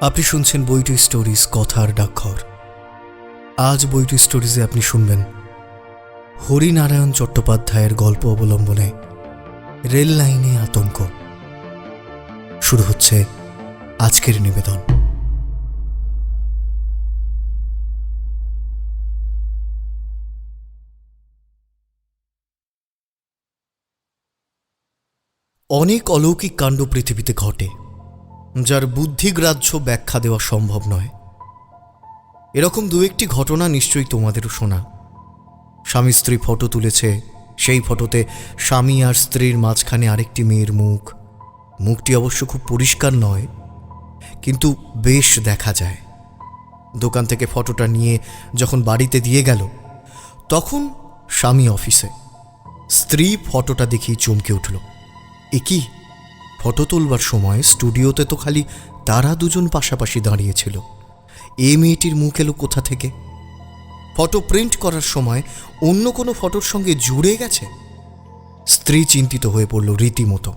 আপনি শুনছেন বইটি স্টোরিজ কথার ডাকঘর। আজ বইটি স্টোরিজে আপনি শুনবেন হরিনারায়ণ চট্টোপাধ্যায়ের গল্প অবলম্বনে রেল লাইনে আতঙ্ক। শুরু হচ্ছে আজকের নিবেদন। অনেক অলৌকিক কাণ্ড পৃথিবীতে ঘটে। যার বুদ্ধিগ্রাহ্য ব্যাখ্যা দেওয়া সম্ভব নয়। এরকম দু একটি ঘটনা নিশ্চয়ই তোমাদেরও শোনা। স্বামী স্ত্রী ফটো তুলেছে, সেই ফটোতে স্বামী আর স্ত্রীর মাঝখানে আরেকটি মেয়ের মুখ। মুখটি অবশ্য খুব পরিষ্কার নয়, কিন্তু বেশ দেখা যায়। দোকান থেকে ফটোটা নিয়ে যখন বাড়িতে দিয়ে গেল, তখন স্বামী অফিসে। স্ত্রী ফটোটা দেখেই চমকে উঠল। এ ফটো তোলবার সময় স্টুডিওতে তো খালি তারা দুজন পাশাপাশি দাঁড়িয়েছিল। এ মেয়েটির মুখ এলো কোথা থেকে? ফটো প্রিন্ট করার সময় অন্য কোনো ফটোর সঙ্গে জুড়ে গেছে? স্ত্রী চিন্তিত হয়ে পড়ল রীতিমতো।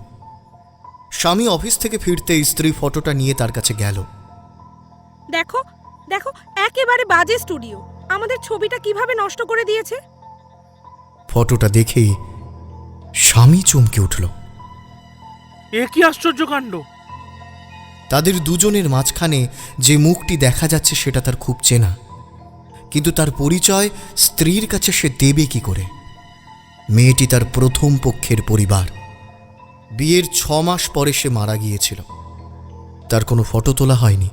স্বামী অফিস থেকে ফিরতে স্ত্রী ফটোটা নিয়ে তার কাছে গেল। দেখো দেখো একেবারে বাজে স্টুডিও। আমাদের ছবিটা কীভাবে নষ্ট করে দিয়েছে? ফটোটা দেখেই স্বামী চমকে উঠল। এ কি আশ্চর্য কাণ্ড? তাদের দুজনের মাঝখানে যে মুখটি দেখা যাচ্ছে সেটা তার খুব চেনা। কিন্তু তার পরিচয় স্ত্রীর কাছে সে দেবে কি করে? মেয়েটি তার প্রথম পক্ষের পরিবার। বিয়ের ছ মাস পরে সে মারা গিয়েছিল। তার কোনো ফটো তোলা হয়নি।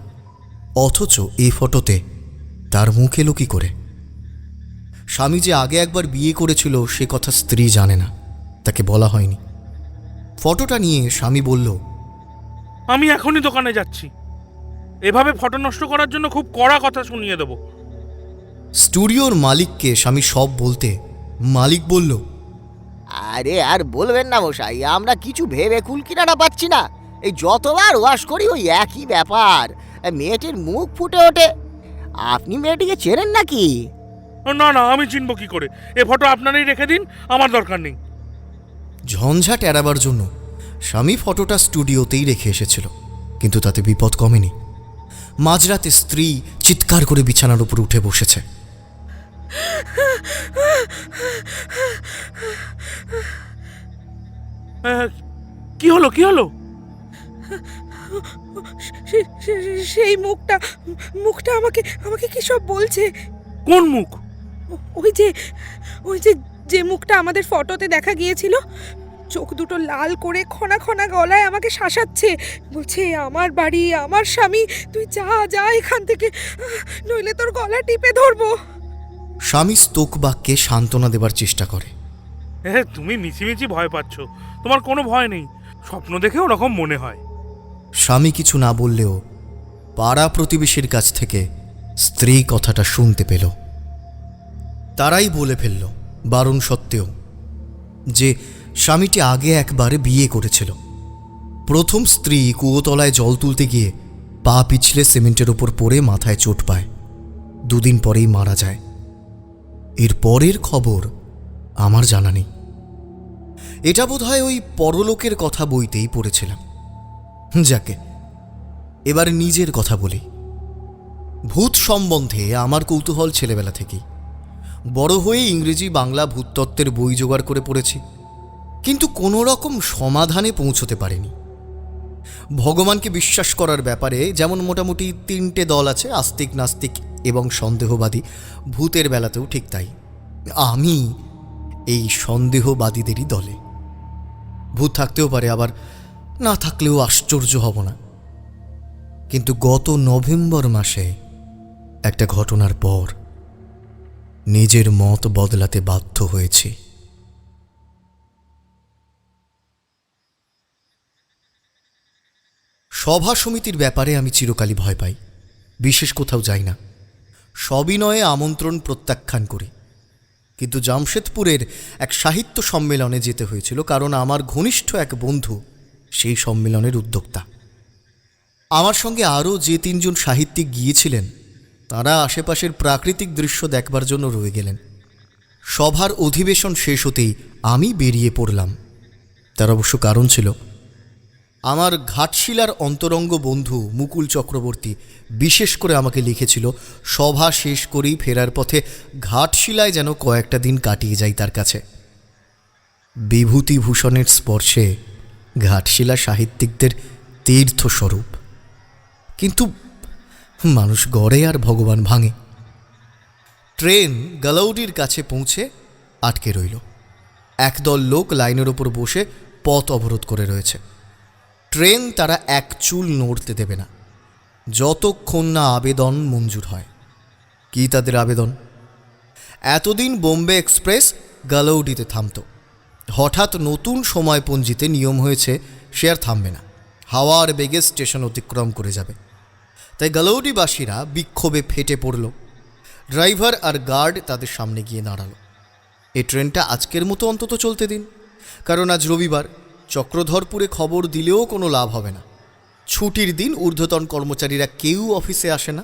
অথচ এই ফটোতে তার মুখ এলো কি করে? স্বামী যে আগে একবার বিয়ে করেছিল সে কথা স্ত্রী জানে না। তাকে বলা হয়নি। ফটোটা নিয়ে স্বামী বলল আমি এখনই দোকানে যাচ্ছি। এভাবে ফটো নষ্ট করার জন্য খুব কড়া কথা শুনিয়ে দেবো। স্টুডিওর মালিককে স্বামী সব বলতে মালিক বলল আরে আর বলবেন না মশাই আমরা কিছু ভেবে কুলকিনাটা পাচ্ছি না। এই যতবার ওয়াশ করি ওই একই ব্যাপার মেয়েটির মুখ ফুটে ওঠে। আপনি মেয়েটিকে চেনেন নাকি? না না আমি চিনব কি করে? এ ফটো আপনারই রেখে দিন আমার দরকার নেই। ঝঞ্ঝাট এড়াবার জন্য স্বামী ফটোটা স্টুডিওতেই রেখে এসেছিল কিন্তু তাতে বিপদ কমেনি। মাঝরাতে স্ত্রী চিৎকার করে বিছানার উপর উঠে বসেছে। কি হলো কি হলো? সেই মুখটা মুখটা আমাকে আমাকে কি সব বলছে? কোন মুখ? ওই যে ওই যে যে মুখটা আমাদের ফটোতে দেখা গিয়েছিল চোখ দুটো লাল করে খনা খনা গলায় আমাকে শাসাচ্ছে। বলছে আমার বাড়ি আমার স্বামী তুই যা যা এখান থেকে নইলে তোর গলা টিপে ধরবো। স্বামী স্তোক বাক্যে সান্ত্বনা দেবার চেষ্টা করে। এ তুমি মিছিমিছি ভয় পাচ্ছ। তোমার কোনো ভয় নেই। স্বপ্ন দেখে ওরকম মনে হয়। স্বামী কিছু না বললেও পাড়া প্রতিবেশীর কাছ থেকে স্ত্রী কথাটা শুনতে পেল। তারাই বলে ফেলল বারণ সত্ত্বেও যে স্বামীটি আগে একবার বিয়ে করেছিল। প্রথম স্ত্রী কুয়োতলায় জল তুলতে গিয়ে পা পিছলে সিমেন্টের ওপর পড়ে মাথায় চোট পায়। দুদিন পরেই মারা যায়। এর পরের খবর আমার জানা নেই। এটা বোধহয় ওই পরলোকের কথা বইতেই পড়েছিলাম। যাকে এবার নিজের কথা বলি। ভূত সম্বন্ধে আমার কৌতূহল ছেলেবেলা থেকেই। বড় হয়ে ইংরেজি বাংলা ভূততত্ত্বের বই জোগাড় করে পড়েছি, কিন্তু কোনো রকম সমাধানে পৌঁছতে পারেনি। ভগবানকে বিশ্বাস করার ব্যাপারে যেমন মোটামুটি তিনটে দল আছে, আস্তিক, নাস্তিক এবং সন্দেহবাদী, ভূতের বেলাতেও ঠিক তাই। আমি এই সন্দেহবাদীদেরই দলে। ভূত থাকতেও পারে, আবার না থাকলেও আশ্চর্য হব না। কিন্তু গত নভেম্বর মাসে একটা ঘটনার পর নিজের মত বদলাতে বাধ্য হয়েছি। সভা সমিতির ব্যাপারে আমি চিরকালই ভয় পাই, বিশেষ কোথাও যাই না। সবিনয়ে আমন্ত্রণ প্রত্যাখ্যান করি। কিন্তু জামশেদপুরের এক সাহিত্য সম্মেলনে যেতে হয়েছিল কারণ আমার ঘনিষ্ঠ এক বন্ধু সেই সম্মেলনের উদ্যোক্তা। আমার সঙ্গে আরও যে তিনজন সাহিত্যিক গিয়েছিলেন তারা আশেপাশের প্রাকৃতিক দৃশ্য দেখবার জন্য রয়ে গেলেন। সভার অধিবেশন শেষ হতেই আমি বেরিয়ে পড়লাম। তার অবশ্য কারণ ছিল, আমার ঘাটশিলার অন্তরঙ্গ বন্ধু মুকুল চক্রবর্তী বিশেষ করে আমাকে লিখেছিল, সভা শেষ করেই ফেরার পথে ঘাটশিলায় যেন কয়েকটা দিন কাটিয়ে যাই তার কাছে। বিভূতিভূষণের স্পর্শে ঘাটশিলা সাহিত্যিকদের তীর্থস্বরূপ। কিন্তু মানুষ গড়ে আর ভগবান ভাঙে। ট্রেন গালাউডির কাছে পৌঁছে আটকে রইল। একদল লোক লাইনের ওপর বসে পথ অবরোধ করে রয়েছে। ট্রেন তারা এক চুল নড়তে দেবে না। যতক্ষণ না আবেদন মঞ্জুর হয়। কি তাদের আবেদন? এতদিন বোম্বে এক্সপ্রেস গালাউডিতে থামত। হঠাৎ নতুন সময়পঞ্জিতে নিয়ম হয়েছে, সে আর থামবে না। হাওয়ার বেগে স্টেশন অতিক্রম করে যাবে। তাই গালৌডিবাসীরা বিক্ষোভে ফেটে পড়ল। ড্রাইভার আর গার্ড তাদের সামনে গিয়ে দাঁড়াল। এই ট্রেনটা আজকের মতো অন্তত চলতে দিন, কারণ আজ রবিবার। চক্রধরপুরে খবর দিলেও কোনো লাভ হবে না। ছুটির দিন ঊর্ধ্বতন কর্মচারীরা কেউ অফিসে আসে না,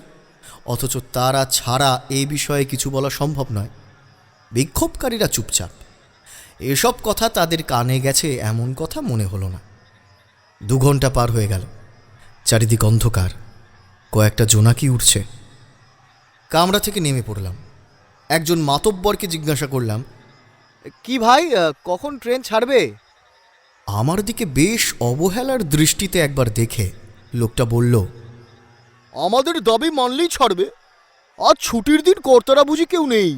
অথচ তারা ছাড়া এই বিষয়ে কিছু বলা সম্ভব নয়। বিক্ষোভকারীরা চুপচাপ। এসব কথা তাদের কানে গেছে, এমন কথা মনে হলো না। দু ঘণ্টা পার হয়ে গেল। চারিদিক অন্ধকার। কয়েকটা জোনাকি উঠছে। কামরা থেকে নেমে পড়লাম। একজন মাতব্বরকে জিজ্ঞাসা করলাম কি ভাই কখন ট্রেন ছাড়বে? আমার দিকে বেশ অবহেলার দৃষ্টিতে একবার দেখে লোকটা বলল আমাদের দাবি মানলেই ছাড়বে। আজ ছুটির দিন কর্তারা বুঝি কেউ নেই।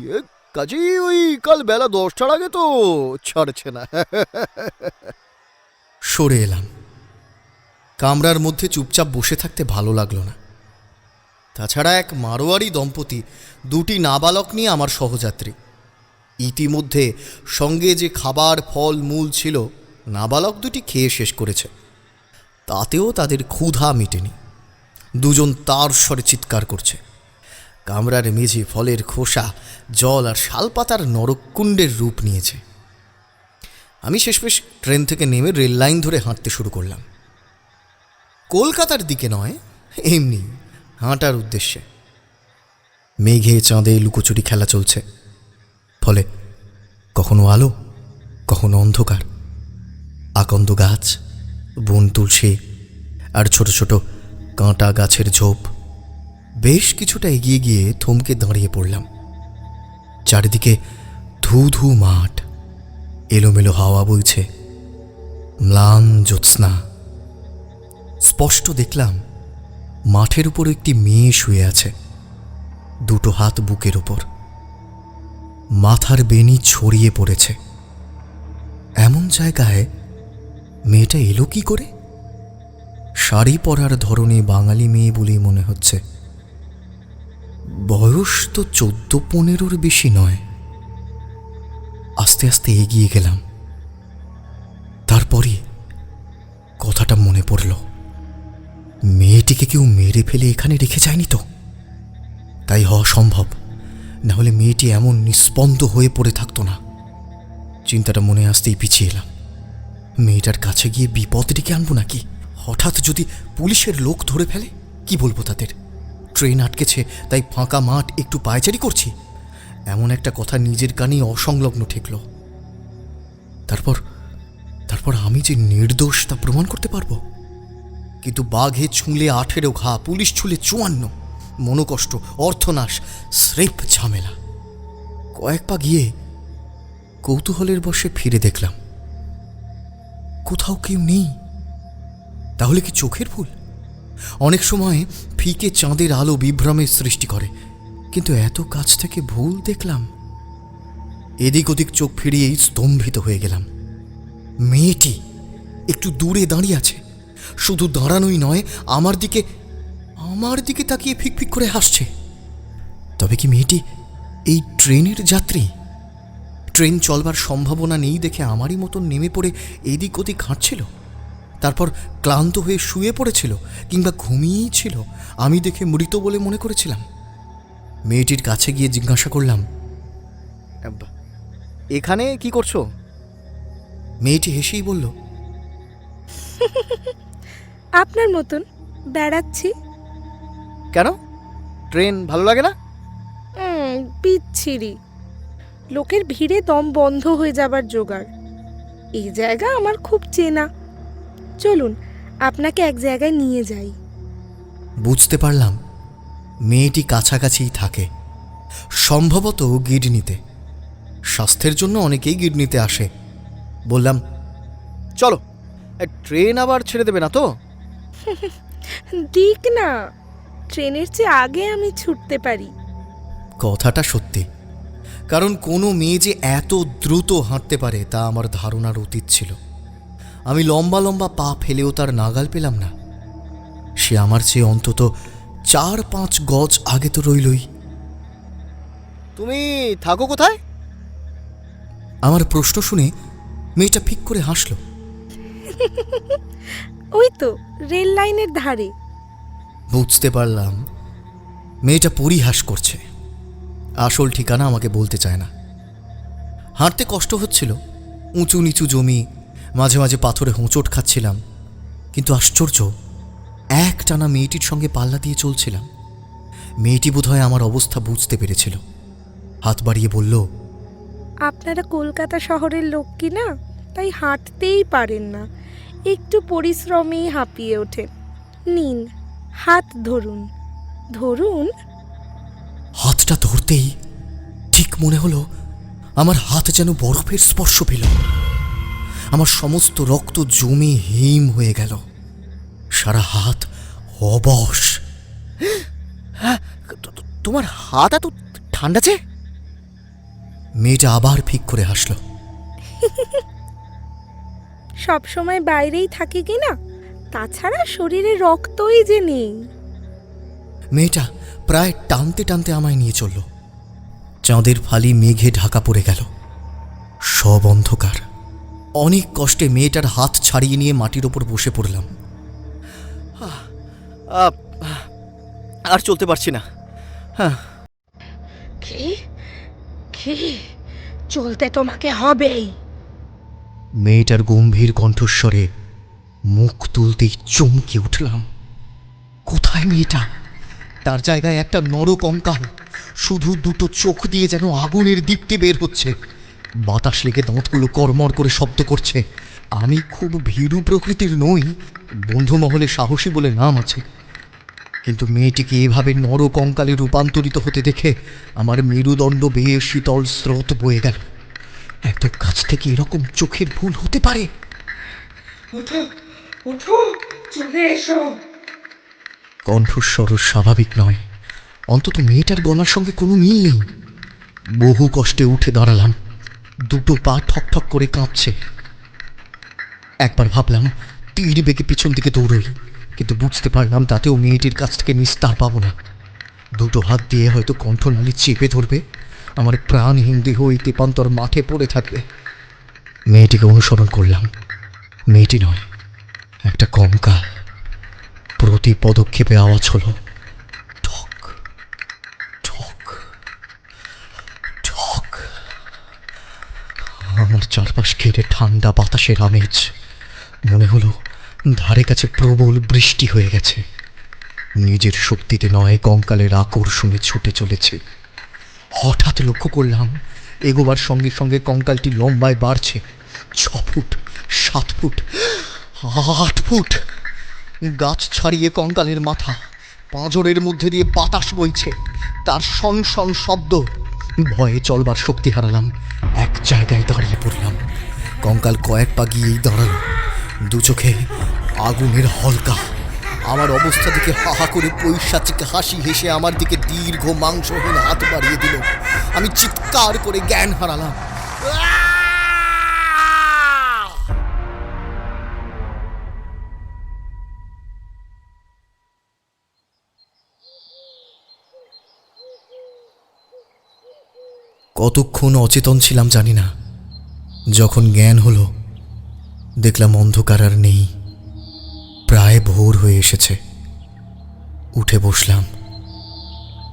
কাজেই ওই কাল বেলা দশটার আগে তো ছাড়ছে না। সরে এলাম। কামরার মধ্যে চুপচাপ বসে থাকতে ভালো লাগল না। তাছাড়া এক মারোয়ারি দম্পতি, দুটি নাবালক নিয়ে আমার সহযাত্রী। ইতিমধ্যে সঙ্গে যে খাবার, ফল, মূল ছিল, নাবালক দুটি খেয়ে শেষ করেছে। তাতেও তাদের ক্ষুধা মেটেনি। দুজন তার স্বরে চিৎকার করছে। কামরার মেঝে ফলের খোসা, জল আর শালপাতার নরককুণ্ডের রূপ নিয়েছে। আমি শেষমেশ ট্রেন থেকে নেমে রেল লাইন ধরে হাঁটতে শুরু করলাম। কলকাতার দিকে নয়, এমনি হাঁটার উদ্দেশ্যে। মেঘে চাঁদে লুকোচুরি খেলা চলছে। ফলে কখনো আলো, কখনো অন্ধকার। আকন্দ গাছ, বন তুলসী, আর ছোট ছোট কাঁটা গাছের ঝোপ। বেশ কিছুটা এগিয়ে গিয়ে থমকে দাঁড়িয়ে পড়লাম। চারিদিকে ধু ধু মাঠ। এলোমেলো হাওয়া বইছে। ম্লান জ্যোৎস্না। স্পষ্ট দেখলাম মাঠের উপর একটি মেয়ে শুয়ে আছে, দুটো হাত বুকের ওপর মাথার বেনি ছড়িয়ে পড়েছে। এমন জায়গায় মেয়েটা এলো কি করে? শাড়ি পরার ধরনে বাঙালি মেয়ে বলেই মনে হচ্ছে। বয়স তো চোদ্দ পনেরোর বেশি নয়। আস্তে আস্তে এগিয়ে গেলাম। তারপরই কথাটা মনে পড়ল। মেয়েটিকে কেউ মেরে ফেলে এখানে রেখে যায়নি তো? তাই হওয়া সম্ভব। না হলে মেয়েটি এমন নিস্পন্দ হয়ে পড়ে থাকতো না। চিন্তাটা মনে আসতেই পিছিয়ে এলাম। মেয়েটার কাছে গিয়ে বিপদ ডেকে আনব নাকি? হঠাৎ যদি পুলিশের লোক ধরে ফেলে, কি বলব তাদের? ট্রেন আটকেছে, তাই ফাঁকা মাঠ একটু পায়চারি করছি। এমন একটা কথা নিজের কানেই অসংলগ্ন ঠেকল। তারপর তারপর আমি যে নির্দোষ তা প্রমাণ করতে পারব? কিন্তু বাঘে ছুঁলে আঠেরো ঘা, পুলিশ ছুলে চুয়ান্ন। মনোকষ্ট, অর্থনাশ, স্রেফ ঝামেলা। কয়েক পা গিয়ে কৌতূহলের বসে ফিরে দেখলাম। কোথাও কেউ নেই। তাহলে কি চোখের ভুল? অনেক সময় ফিকে চাঁদের আলো বিভ্রমের সৃষ্টি করে, কিন্তু এত কাছ থেকে ভুল দেখলাম। এদিক ওদিক চোখ ফিরিয়েই স্তম্ভিত হয়ে গেলাম। মেয়েটি একটু দূরে দাঁড়িয়ে আছে। শুধু দাঁড়ানোই নয় আমার দিকে আমার দিকে তাকিয়ে ফিকফিক করে হাসছে। তবে কি মেয়েটি এই ট্রেনের যাত্রী? ট্রেন চলবার সম্ভাবনা নেই দেখে আমারই মতন নেমে পড়ে এদিক ওদিক হাঁটছিল। তারপর ক্লান্ত হয়ে শুয়ে পড়েছিল কিংবা ঘুমিয়েই ছিল আমি দেখে মৃত বলে মনে করেছিলাম। মেয়েটির কাছে গিয়ে জিজ্ঞাসা করলাম এখানে কি করছ? মেয়েটি হেসেই বলল আপনার মতন বেড়াচ্ছি। কেন? ট্রেন ভালো লাগে না? হুম বিচ্ছিরি। লোকের ভিড়ে দম বন্ধ হয়ে যাবার জোগাড়। এই জায়গা আমার খুব চেনা। চলুন আপনাকে এক জায়গায় নিয়ে যাই। বুঝতে পারলাম। মেয়েটি কাছাকাছিই থাকে। সম্ভবত গিডনিতে। স্বাস্থ্যের জন্য অনেকেই গিডনিতে আসে। বললাম চলো ট্রেন আবার ছেড়ে দেবে না তো? দিক না ট্রেনের চেয়ে আগে আমি ছুটতে পারি। কথাটা সত্যি। কারণ কোনো মেয়ে যে এত দ্রুত হাঁটতে পারে তা আমার ধারণার অতীত ছিল। আমি লম্বা লম্বা পা ফেলেও তার নাগাল পেলাম না। সে আমার চেয়ে অন্তত চার পাঁচ গজ আগে তো রইলই। তুমি থাকো কোথায়? আমার প্রশ্ন শুনে মেয়েটা ফিক করে হাসলো। ওই তো রেল লাইনের ধারে। বুঝতে পারলাম। মেয়েটা পরিহাস করছে। আসল ঠিকানা আমাকে বলতে চায় না। হাঁটতে কষ্ট হচ্ছিল। উঁচু নিচু জমি মাঝে মাঝে পাথরে হোঁচট খাচ্ছিলাম। কিন্তু আশ্চর্য এক টানা মেয়েটির সঙ্গে পাল্লা দিয়ে চলছিলাম। মেয়েটি বোধহয় আমার অবস্থা বুঝতে পেরেছিল। হাত বাড়িয়ে বলল আপনারা কলকাতা শহরের লোক কি না? তাই হাঁটতেই পারেন না। একটু পরিশ্রমেই হাঁপিয়ে ওঠে। নিন, হাত ধরুন। ধরুন? হাতটা ধরতেই ঠিক মনে হলো আমার হাত যেন বরফের স্পর্শ পেল। আমার সমস্ত রক্ত জমে হিম হয়ে গেল। সারা হাত অবশ। তো- তোমার হাত এত ঠান্ডা আছে মেয়েটা আবার ফিক করে হাসলো। সব সময় বাইরেই থাকি কি না? তাছাড়া শরীরে রক্তই যে নেই। মেয়েটা প্রায় টানতে টানতে আমায় নিয়ে চলল। চাঁদের ফালি মেঘে ঢাকা পড়ে গেল। সব অন্ধকার। অনেক কষ্টে মেয়েটার হাত ছাড়িয়ে নিয়ে মাটির ওপর বসে পড়লাম। আর চলতে পারছি না। হ্যাঁ। কি? কি? চলতে তোমাকে হবেই। মেয়েটার গম্ভীর কণ্ঠস্বরে মুখ তুলতেই চমকে উঠলাম। কোথায় মেয়েটা? তার জায়গায় একটা নর কঙ্কাল শুধু দুটো চোখ দিয়ে যেন আগুনের দীপ্তি বের হচ্ছে। বাতাস লেগে দাঁতগুলো কর্মর করে শব্দ করছে। আমি খুব ভীরু প্রকৃতির নই বন্ধু মহলে সাহসী বলে নাম আছে। কিন্তু মেয়েটিকে এভাবে নর কঙ্কালে রূপান্তরিত হতে দেখে আমার মেরুদণ্ড বেয়ে শীতল স্রোত বয়ে গেল। এত কাছ থেকে এরকম চোখের ভুল হতে পারে। উঠো উঠো চলে এসো। কণ্ঠস্বর স্বাভাবিক নয়। অন্তত মেয়েটার গলার সঙ্গে কোনো মিল নেই। বহু কষ্টে উঠে দাঁড়ালাম। দুটো পা ঠক ঠক করে কাঁপছে। একবার ভাবলাম তীর বেগে পিছন দিকে দৌড়ই। কিন্তু বুঝতে পারলাম তাতেও মেয়েটির কাছ থেকে নিস্তার পাবো না। দুটো হাত দিয়ে হয়তো কণ্ঠনালী চেপে ধরবে। আমার প্রাণহীন দেহ এই তেপান্তর মাঠে পড়ে থাকবে। মেয়েটিকে অনুসরণ করলাম। মেয়েটি নয়, একটা কঙ্কাল প্রতি পদক্ষেপে আওয়াজ হলো, ঠক ঠক ঠক। আমার চারপাশ ঘিরে ঠান্ডা বাতাসের আমেজ। মনে হলো ধারে কাছে প্রবল বৃষ্টি হয়ে গেছে। নিজের শক্তিতে নয়, কঙ্কালের আকর্ষণে ছুটে চলেছে। হঠাৎ লক্ষ্য করলাম, এগোবার সঙ্গে সঙ্গে কঙ্কালটি লম্বায় বাড়ছে। ছ ফুট, সাত ফুট, আট ফুট। গাছ ছাড়িয়ে কঙ্কালের মাথা, পাঁজরের মধ্যে দিয়ে বাতাস বইছে। তার সন সন শব্দ, ভয়ে চলবার শক্তি হারালাম। এক জায়গায় দাঁড়িয়ে পড়লাম। কঙ্কাল কয়েক পা গিয়েই দাঁড়াল। দু চোখে আগুনের হলকা আমার অবস্থা দেখে হাহা করে পৈশাচিক হাসি হেসে আমার দিকে দীর্ঘ মাংসহীন হাত বাড়িয়ে দিল। আমি চিৎকার করে জ্ঞান হারালাম। কতক্ষণ অচেতন ছিলাম জানি না। যখন জ্ঞান হলো, দেখলাম অন্ধকার আর নেই। প্রায় ভোর হয়ে এসেছে। উঠে বসলাম।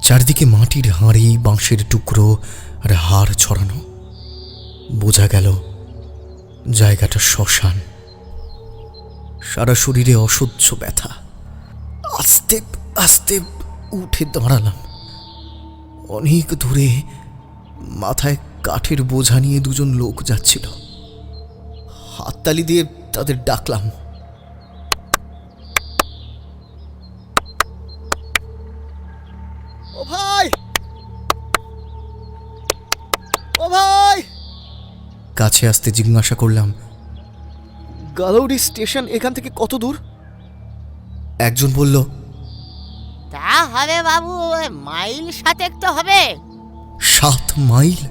চারদিকে মাটির হাঁড়ি, বাঁশের টুকরো আর হাড় ছড়ানো। বোঝা গেল, জায়গাটা শ্মশান। সারা শরীরে অসহ্য ব্যথা। আস্তে আস্তে উঠে দাঁড়ালাম। অনেক দূরে মাথায় কাঠের বোঝা নিয়ে দুজন লোক যাচ্ছিল। হাততালি দিয়ে তাদের ডাকলাম। কাছে আসতে জিজ্ঞাসা করলাম গালৌডি স্টেশন এখান থেকে কত দূর? একজন বলল তা হবে বাবু মাইল সাতেক তো হবে। সাত মাইল?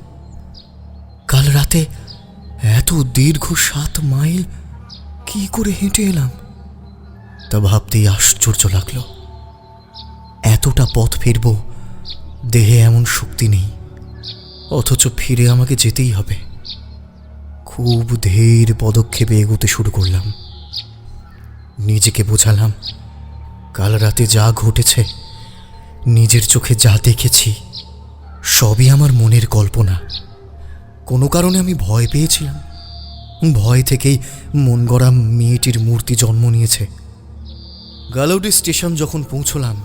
কাল রাতে এত দীর্ঘ সাত মাইল? কি করে হেঁটে এলাম? তা ভাবতেই আশ্চর্য লাগল। এতটা পথ ফিরব দেহে এমন শক্তি নেই অথচ ফিরে আমাকে যেতেই হবে। খুব ধীর পদক্ষেপে এগোতে শুরু করলাম। নিজেকে বোঝালাম, কাল রাতে যা ঘটেছে, নিজের চোখে যা দেখেছি, সবই আমার মনের কল্পনা। কোনো কারণে আমি ভয় পেয়েছিলাম। ভয় থেকেই মন গড়া মেয়েটির মূর্তি জন্ম নিয়েছে। গালাউডি স্টেশন যখন পৌঁছলাম,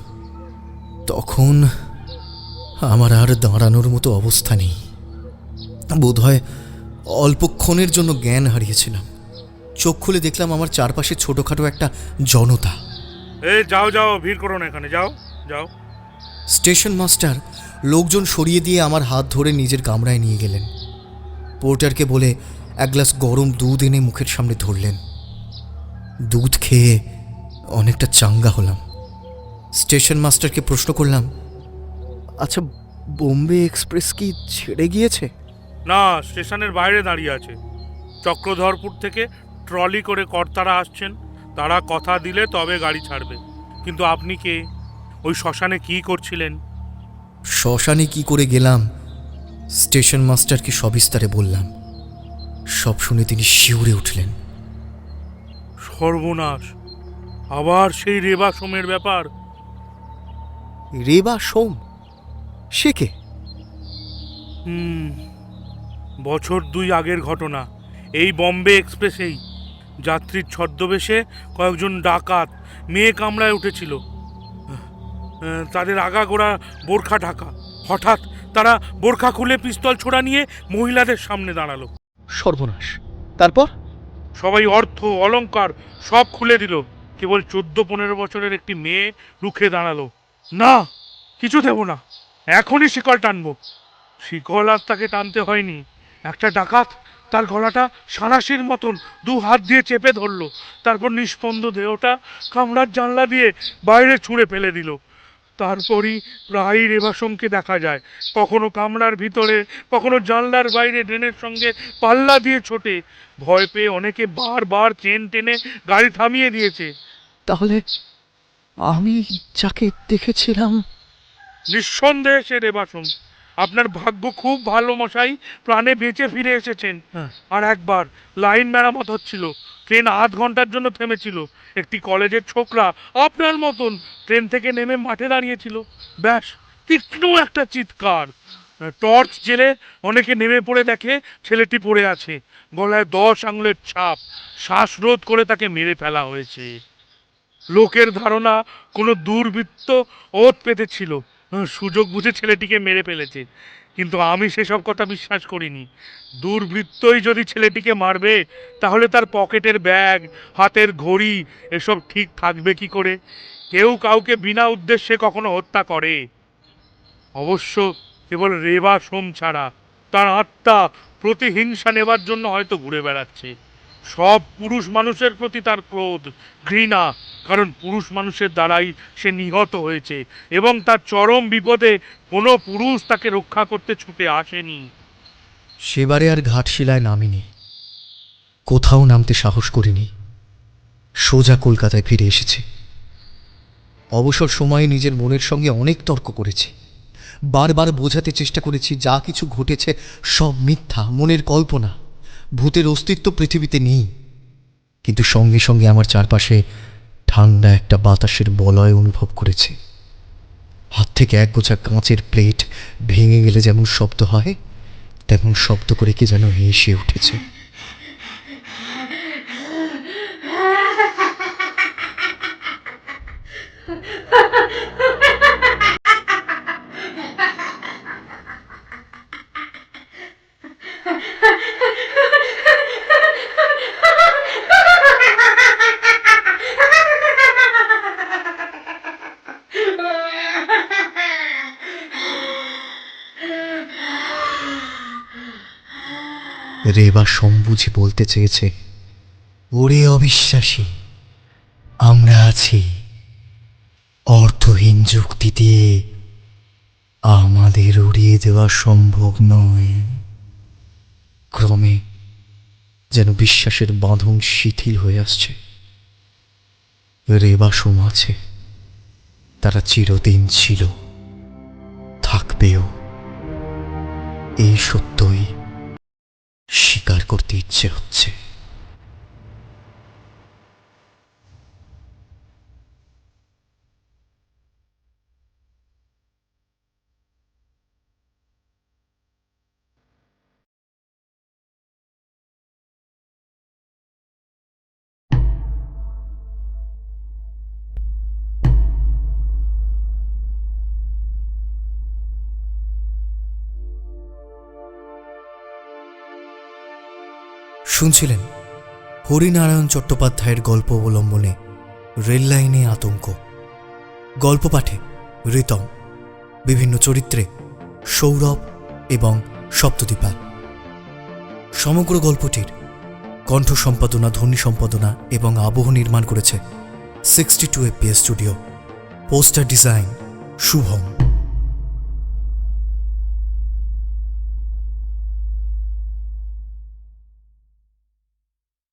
তখন আমার আর দাঁড়ানোর মতো অবস্থা নেই। বোধহয় অল্পক্ষণের জন্য জ্ঞান হারিয়েছিলাম। চোখ খুলে দেখলাম আমার চারপাশে ছোটোখাটো একটা জনতা। এ যাও যাও ভিড় করো না এখানে যাও যাও। স্টেশন মাস্টার লোকজন সরিয়ে দিয়ে আমার হাত ধরে নিজের কামরায় নিয়ে গেলেন। পোর্টারকে বলে এক গ্লাস গরম দুধ এনে মুখের সামনে ধরলেন। দুধ খেয়ে অনেকটা চাঙ্গা হলাম। স্টেশন মাস্টারকে প্রশ্ন করলাম আচ্ছা বোম্বে এক্সপ্রেস কি ছেড়ে গিয়েছে? না স্টেশনের বাইরে দাঁড়িয়ে আছে। চক্রধরপুর থেকে ট্রলি করে কর্তারা আসছেন। তারা কথা দিলে তবে গাড়ি ছাড়বে। কিন্তু আপনি কে? ওই শ্মশানে কি করছিলেন? শ্মশানে কি করে গেলাম? স্টেশন মাস্টারকে সবিস্তারে বললাম। সব শুনে তিনি শিউরে উঠলেন। সর্বনাশ। আবার সেই রেবা সোমের ব্যাপার। রেবা সোম? সে কে? হুম বছর দুই আগের ঘটনা। এই বম্বে এক্সপ্রেসেই যাত্রীর ছদ্মবেশে কয়েকজন ডাকাত মেয়ে কামড়ায় উঠেছিল। তাদের আগাগোড়া বোরখা ঢাকা। হঠাৎ তারা বোরখা খুলে পিস্তল ছোড়া নিয়ে মহিলাদের সামনে দাঁড়াল। সর্বনাশ। তারপর? সবাই অর্থ অলঙ্কার সব খুলে দিল। কেবল চোদ্দ পনেরো বছরের একটি মেয়ে রুখে দাঁড়াল। না কিছু দেব না। এখনই শিকল টানবো। শিকল আর তাকে টানতে হয়নি। একটা ডাকাত তার গলাটা সাঁড়াশির মতন দু হাত দিয়ে চেপে ধরলো। তারপর নিষ্পন্দ দেহটা কামরার জানলা দিয়ে বাইরে ছুঁড়ে ফেলে দিল। তারপরই প্রায়ই রেবাসমকে দেখা যায়। কখনো কামরার ভিতরে কখনো জানলার বাইরে ড্রেনের সঙ্গে পাল্লা দিয়ে ছোটে। ভয় পেয়ে অনেকে বারবার চেন টেনে গাড়ি থামিয়ে দিয়েছে। তাহলে আমি যাকে দেখেছিলাম? নিঃসন্দেহে সে রেবাসম আপনার ভাগ্য খুব ভালো মশাই প্রাণে বেঁচে ফিরে এসেছেন। হ্যাঁ। আর একবার লাইন মেরামত হচ্ছিল। ট্রেন আধ ঘণ্টার জন্য থেমেছিল। একটি কলেজের ছোকরা আপনার মতন ট্রেন থেকে নেমে মাঠে দাঁড়িয়েছিল। ব্যাস তীক্ষ্ণ একটা চিৎকার। টর্চ জেলে অনেকে নেমে পড়ে দেখে ছেলেটি পড়ে আছে। গলায় দশ আঙুলের ছাপ। শ্বাসরোধ করে তাকে মেরে ফেলা হয়েছে। লোকের ধারণা কোনো দুর্বৃত্ত ওত পেতেছিল সুযোগ বুঝে ছেলেটিকে মেরে ফেলেছে। কিন্তু আমি সেসব কথা বিশ্বাস করিনি। দুর্বৃত্তই যদি ছেলেটিকে মারবে, তাহলে তার পকেটের ব্যাগ, হাতের ঘড়ি, এসব ঠিক থাকবে কি করে? কেউ কাউকে বিনা উদ্দেশ্যে কখনো হত্যা করে। অবশ্য কেবল রেবা সোম ছাড়া তার আত্মা প্রতিহিংসা নেবার জন্য হয়তো ঘুরে বেড়াচ্ছে। সব পুরুষ মানুষের প্রতি তার ক্রোধ, ঘৃণা, কারণ পুরুষ মানুষের দ্বারাই সে নিহত হয়েছে এবং তার চরম বিপদে কোনো পুরুষ তাকে রক্ষা করতে ছুটে আসেনি। সেবারে আর ঘাটশিলায় নামিনি, কোথাও নামতে সাহস করিনি, সোজা কলকাতায় ফিরে এসেছি। অবসর সময়ে নিজের মনের সঙ্গে অনেক তর্ক করেছি, বারবার বোঝাতে চেষ্টা করেছি যা কিছু ঘটেছে সব মিথ্যা, মনের কল্পনা। ভূতের অস্তিত্ব পৃথিবীতে নেই। কিন্তু সঙ্গে সঙ্গে আমার চারপাশে ঠান্ডা একটা বাতাসের বলয় অনুভব করেছে। হাত থেকে এক গোছা কাঁচের প্লেট ভেঙে গেলে যেমন শব্দ হয়, তেমন শব্দ করে কি যেন হেসে উঠেছে। রেবা সম্বুঝে বলতে চেয়েছে, ওরে অবিশ্বাসী, আমরা আছি অর্থহীন যুক্তি দিয়ে আমাদের উড়িয়ে দেওয়া সম্ভব নয়। ক্রমে যেন বিশ্বাসের বাঁধন শিথিল হয়ে আসছে। রেবা সমাজে তারা চিরদিন ছিল, থাকবেও। এই সত্যই স্বীকার করতে ইচ্ছে হচ্ছে। শুনছিলেন? হরিনারায়ণ চট্টোপাধ্যায়ের গল্প অবলম্বনে রেললাইনে আতঙ্ক। গল্প পাঠে ঋতম বিভিন্ন চরিত্রে সৌরভ এবং সপ্তদীপা। সমগ্র গল্পটির কণ্ঠ সম্পাদনা, ধ্বনি সম্পাদনা এবং আবহ নির্মাণ করেছে sixty two APS studio poster design Shubham.